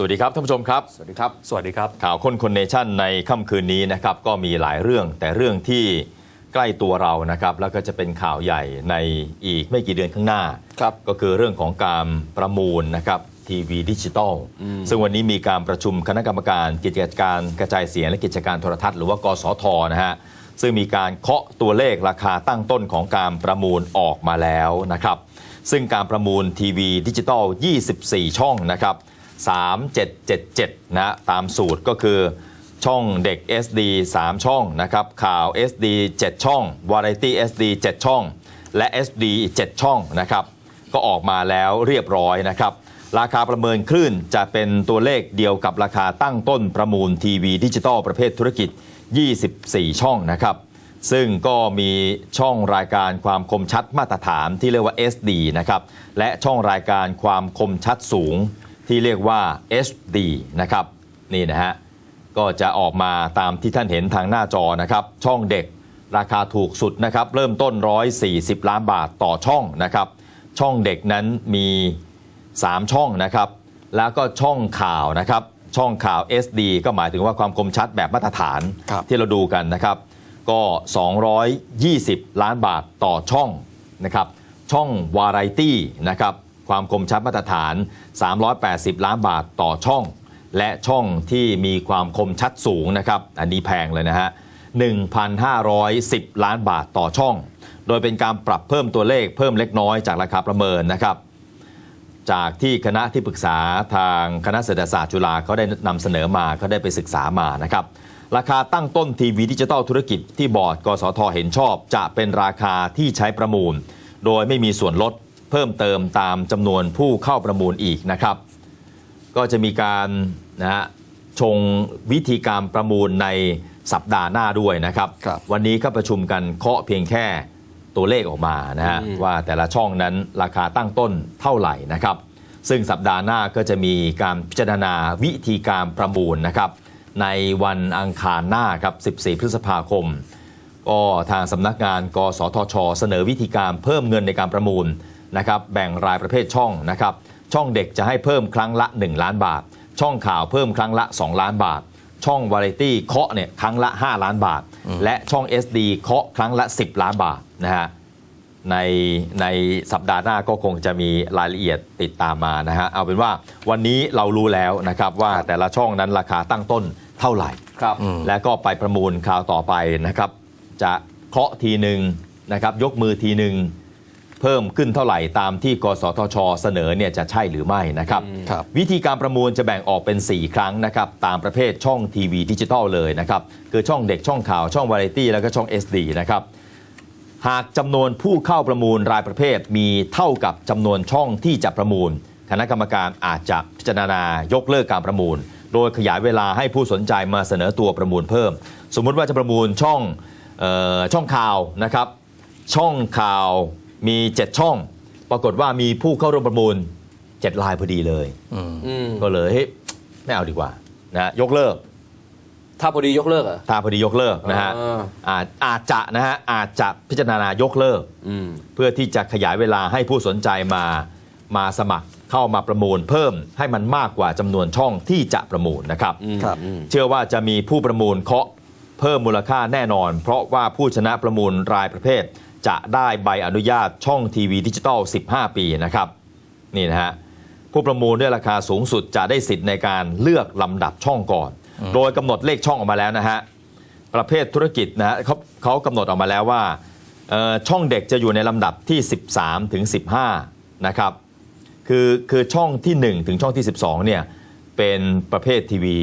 สวัสดีครับท่านผู้ชมครับ สวัสดีครับ สวัสดีครับ ข่าวคนคนเนชั่นในค่ำคืนนี้นะครับก็มีหลายเรื่องแต่เรื่องที่ใกล้ตัวเรานะครับแล้วก็จะเป็นข่าวใหญ่ในอีกไม่กี่เดือนข้างหน้า ครับ ก็คือเรื่องของการประมูลนะครับทีวีดิจิตอลซึ่งวันนี้มีการประชุมคณะกรรมการกิจการกระจายเสียงและกิจการโทรทัศน์หรือว่ากสทนะฮะซึ่งมีการเคาะตัวเลขราคาตั้งต้นของการประมูลออกมาแล้วนะครับซึ่งการประมูลทีวีดิจิตอล 24 ช่องนะครับ 3777 นะตามสูตรก็คือช่องเด็ก SD 3 ช่องนะครับข่าว SD 7 ช่อง Variety SD 7 ช่อง และ SD 7 ช่องนะครับก็ออกมาแล้วเรียบร้อยนะครับราคาประเมินคลื่นจะเป็นตัวเลขเดียวกับราคาตั้งต้นประมูลทีวีดิจิตอลประเภทธุรกิจ 24 ช่องนะครับซึ่งก็มีช่องรายการความคมชัดมาตรฐานที่เรียกว่า SD นะครับและช่องรายการความคมชัดสูง ที่เรียกว่า HD นะครับนี่นะฮะก็จะออกมาตามที่ท่านเห็นทางหน้าจอนะครับ ช่องเด็กราคาถูกสุดนะครับ เริ่มต้น 140 ล้านบาทต่อช่องนะครับ ช่องเด็กนั้นมี 3 ช่องนะครับ แล้วก็ช่องข่าวนะครับ ช่องข่าว SD ก็หมายถึงว่าความคมชัดแบบมาตรฐานครับที่เราดูกันนะครับ ก็ 220 ล้านบาทต่อช่องนะครับ ช่องวาไรตี้นะครับ ความคมชัดมาตรฐาน 380 ล้านบาทต่อช่อง และช่องที่มีความคมชัดสูงนะครับอันนี้แพงเลยนะฮะ 1,510 ล้านบาทต่อช่อง โดยเป็นการปรับเพิ่มตัวเลขเพิ่มเล็กน้อยจากราคาประเมินนะครับจากที่คณะที่ปรึกษาทางคณะเศรษฐศาสตร์จุฬาเขาได้นำเสนอมาเขาได้ไปศึกษามานะครับ ราคาตั้งต้นทีวีดิจิตอลธุรกิจที่บอร์ดกสทเห็นชอบ จะเป็นราคาที่ใช้ประมูล โดยไม่มีส่วนลด เพิ่มเติมตามจำนวนผู้เข้าประมูลอีกนะครับ ก็จะมีการนะฮะชงวิธีการประมูลในสัปดาห์หน้าด้วยนะครับครับวันนี้ก็ประชุมกันเคาะเพียงแค่ตัวเลขออกมานะฮะว่าแต่ละช่องนั้นราคาตั้งต้นเท่าไหร่นะครับ ซึ่งสัปดาห์หน้าก็จะมีการพิจารณาวิธีการประมูลนะครับ ในวันอังคารหน้าครับ 14 พฤษภาคม ก็ทางสำนักงาน กสทช เสนอวิธีการเพิ่มเงินในการประมูล นะครับแบ่งรายประเภทช่องนะครับช่องเด็กจะให้เพิ่มครั้งละ 1 ล้านบาท ช่องข่าวเพิ่มครั้งละ 2 ล้านบาท ช่องวาไรตี้เคาะเนี่ยครั้งละ 5 ล้านบาท และช่อง SD เคาะครั้งละ 10 ล้านบาทนะฮะในในสัปดาห์หน้าก็คงจะมีรายละเอียดติดตามมานะฮะเอาเป็นว่าวันนี้เรารู้แล้วนะครับว่าแต่ละช่องนั้นราคาตั้งต้นเท่าไหร่ครับและก็ไปประมูลคราวต่อไปนะครับ จะเคาะทีหนึ่งนะครับยกมือทีหนึ่ง เพิ่มขึ้นเท่าไหร่ตามที่กสทช เสนอเนี่ยจะใช่หรือไม่นะครับครับ วิธีการประมูลจะแบ่งออกเป็น 4 ครั้งนะครับตามประเภทช่องทีวีดิจิตอลเลยนะครับคือช่องเด็กช่องข่าวช่องวาไรตี้แล้วก็ช่อง SD นะครับหากจำนวนผู้เข้าประมูลรายประเภทมีเท่ากับจำนวนช่องที่จะประมูล คณะกรรมการอาจจะพิจารณายกเลิกการประมูล โดยขยายเวลาให้ผู้สนใจมาเสนอตัวประมูลเพิ่ม สมมุติว่าจะประมูลช่องเออช่องข่าวนะครับช่องข่าว มี 7 ช่อง ปรากฏว่ามีผู้เข้าร่วมประมูล 7 ลายพอดีเลย อืมก็เลยเฮ้ยไม่เอาดีกว่านะยกเลิก ถ้าพอดียกเลิกเหรอะถ้าพอดียกเลิกนะฮะอ่าอาจอาจจะนะฮะอาจจะพิจารณายกเลิก อืม เพื่อที่จะขยายเวลาให้ผู้สนใจมามาสมัครเข้ามาประมูล เพิ่มให้มันมากกว่าจำนวนช่องที่จะประมูลนะครับ ครับ เชื่อว่าจะมีผู้ประมูลเคาะเพิ่มมูลค่าแน่นอน เพราะว่าผู้ชนะประมูลรายประเภท จะได้ใบอนุญาตช่องทีวีดิจิตอล 15 ปีนะครับนี่นะฮะผู้ประมูลด้วยราคาสูงสุดจะได้สิทธิ์ในการเลือกลำดับช่องก่อน โดยกำหนดเลขช่องออกมาแล้วนะฮะประเภทธุรกิจนะฮะเขาเขากำหนดออกมาแล้วว่าเอ่อช่องเด็กจะอยู่ในลำดับที่ 13 ถึง 15 นะครับคือคือช่องที่ 1 ถึงช่องที่ 12เนี่ยเป็นประเภททีวี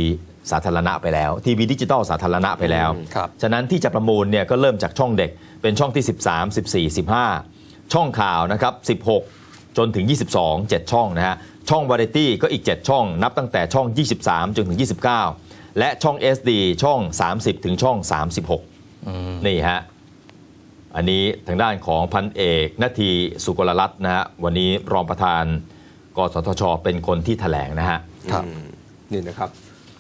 สาธารณะไปแล้ว ทีวีดิจิตอลสาธารณะไปแล้วอืมครับ ฉะนั้นที่จะประมูลเนี่ยก็เริ่มจากช่องเด็กเป็นช่องที่ 13 14 15 ช่องข่าวนะครับ 16 จนถึง 22 7 ช่องนะฮะ ช่องวาไรตี้ก็อีก 7 ช่อง นับตั้งแต่ช่อง 23 จนถึง 29 และช่อง SD ช่อง 30 ถึงช่อง 36 นี่ฮะ อันนี้ทางด้านของพันเอกนาทีสุกลรัตน์นะฮะ วันนี้รองประธานกสทช เป็นคนที่แถลงนะฮะ ครับ นี่นะครับ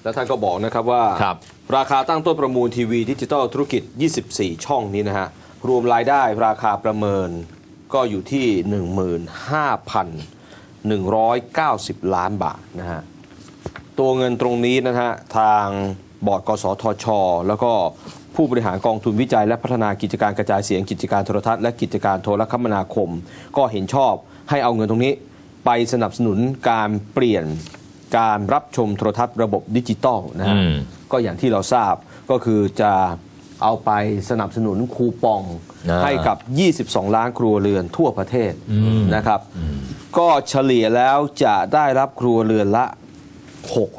แล้วท่านก็บอกนะครับว่าครับ ราคาตั้งต้นประมูลทีวีดิจิตอลธุรกิจ 24 ช่องนี้นะฮะ รวมรายได้ราคาประเมินก็อยู่ที่ 15,190 ล้านบาทนะฮะ ตัวเงินตรงนี้นะฮะ ทางบอร์ดกสทช แล้วก็ผู้บริหารกองทุนวิจัย และพัฒนากิจการกระจายเสียงกิจการโทรทัศน์และกิจการโทรคมนาคม ก็เห็นชอบให้เอาเงินตรงนี้ ไปสนับสนุนการเปลี่ยน การรับชมโทรทัศน์ระบบดิจิตอลนะฮะอืมก็อย่างที่เราทราบก็คือจะเอาไปสนับสนุนคูปองอ่าให้กับ 22 ล้านครัวเรือนทั่วประเทศนะครับ ก็เฉลี่ยแล้วจะได้รับครัวเรือนละ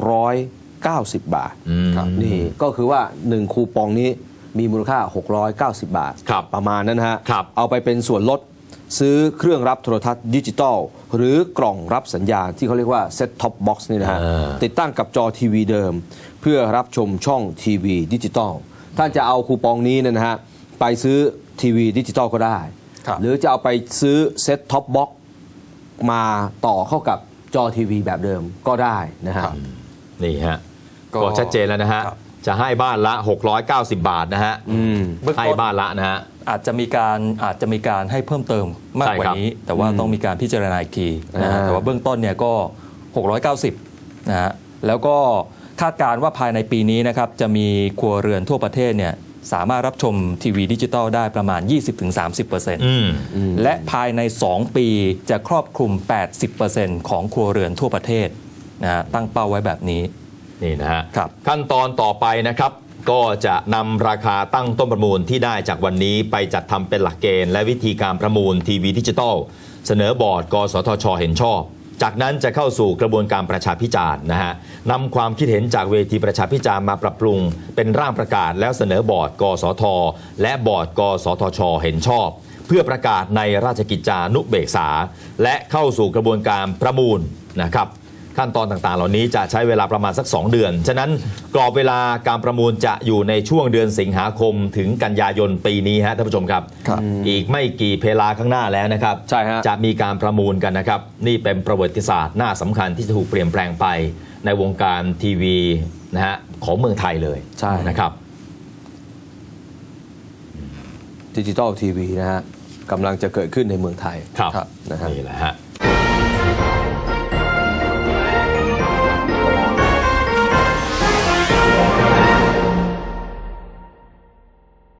690 บาทอืมครับนี่ก็คือว่า 1 คูปองนี้มีมูลค่า 690 บาทครับประมาณนั้นนะฮะครับเอาไปเป็นส่วนลด ซื้อเครื่องรับโทรทัศน์ดิจิตอลหรือกล่องรับสัญญาณที่เขาเรียกว่า Set Top Box นี่นะฮะอ่าติดตั้งกับจอทีวีเดิม เพื่อรับชมช่องทีวีดิจิตอลท่านจะเอาคูปองนี้เนยนะฮะไปซื้อทีวีดิจิตอลก็ได้ครับหรือจะเอาไปซื้อเซ็ตท็อปบ็อกมาต่อเข้ากับจอทีวีแบบเดิมก็ได้นะฮะครับนี่ฮะก็ก็ชัดเจนแล้วนะฮะครับจะให้บ้านละ 690 บาทนะฮะอืมเบื้องให้ต้นบ้านละนะฮะ อาจจะมีการอาจจะมีการให้เพิ่มเติมมากใช่กว่าครับนี้ แต่ว่าต้องมีการพิจารณาอีกทีนะฮะอ่าแต่ว่าเบื้องต้นเนี่ยก็ 690นะฮะแล้วก็คาดการณ์ว่าภายในปีนี้นะครับจะมีครัวเรือนทั่วประเทศเนี่ยสามารถรับชมทีวีดิจิตอลได้ประมาณ 20-30%อืมและภายใน 2 ปีจะครอบคลุม 80%ของครัวเรือนทั่วประเทศนะฮะตั้งเป้าไว้แบบนี้นี่นะฮะครับขั้นตอนต่อไปนะครับ ก็จะนำราคาตั้งต้นประมูลที่ได้จากวันนี้ไปจัดทำเป็นหลักเกณฑ์และวิธีการประมูลทีวีดิจิตอลเสนอบอร์ด กสทช เห็นชอบ จากนั้นจะเข้าสู่กระบวนการประชาพิจารณ์นะฮะนำความคิดเห็นจากเวทีประชาพิจารณ์มาปรับปรุง เป็นร่างประกาศแล้วเสนอบอร์ด กสท และบอร์ด กสทช เห็นชอบ เพื่อประกาศในราชกิจจานุเบกษา และเข้าสู่กระบวนการประมูลนะครับ ขั้นตอนต่างๆ เหล่านี้จะใช้เวลาประมาณสัก 2 เดือน ฉะนั้นกรอบเวลาการประมูลจะอยู่ในช่วงเดือนสิงหาคมถึงกันยายนปีนี้ฮะท่านผู้ชมครับครับอีกไม่กี่เพลาข้างหน้าแล้วนะครับใช่ฮะจะมีการประมูลกันนะครับ นี่เป็นประวัติศาสตร์หน้าสำคัญที่จะถูกเปลี่ยนแปลงไปในวงการทีวีนะฮะของเมืองไทยเลยใช่นะครับดิจิตอลทีวีนะฮะกำลังจะเกิดขึ้นในเมืองไทยครับครับนะฮะนี่แหละฮะ